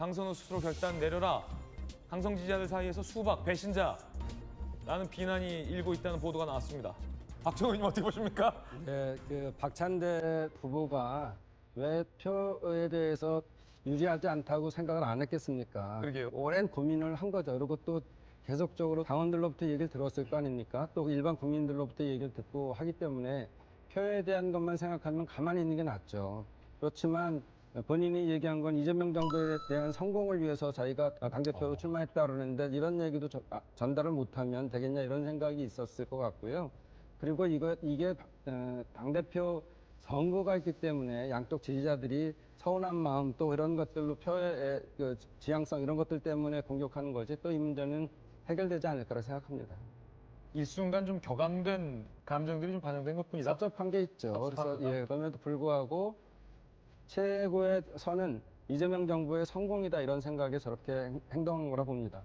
강선우 스스로 결단 내려라. 강성 지지자들 사이에서 수박 배신자라는 비난이 일고 있다는 보도가 나왔습니다. 박정호 의원님 어떻게 보십니까? 네, 그 박찬대 후보가 왜 표에 대해서 유리하지 않다고 생각을 안 했겠습니까? 그러게요. 오랜 고민을 한 거죠. 그리고 또 계속적으로 당원들로부터 얘기를 들었을 거 아닙니까? 또 일반 국민들로부터 얘기를 듣고 하기 때문에 표에 대한 것만 생각하면 가만히 있는 게 낫죠. 그렇지만 본인이 얘기한 건 이재명 정부에 대한 성공을 위해서 자기가 당대표로 출마했다 그러는데 이런 얘기도 저- 아, 전달을 못하면 되겠냐 이런 생각이 있었을 것 같고요. 그리고 이거 이게 어, 당대표 선거가 있기 때문에 양쪽 지지자들이 서운한 마음 또 이런 것들로 표의 그 지향성 이런 것들 때문에 공격하는 거지 또 이 문제는 해결되지 않을 거라 생각합니다. 일순간 좀 격앙된 감정들이 좀 반영된 것뿐이다. 섭섭한 게 있죠. 섭섭한 그래서 예, 그럼에도 불구하고 최고의 선은 이재명 정부의 성공이다 이런 생각에 저렇게 행- 행동한 거라 봅니다.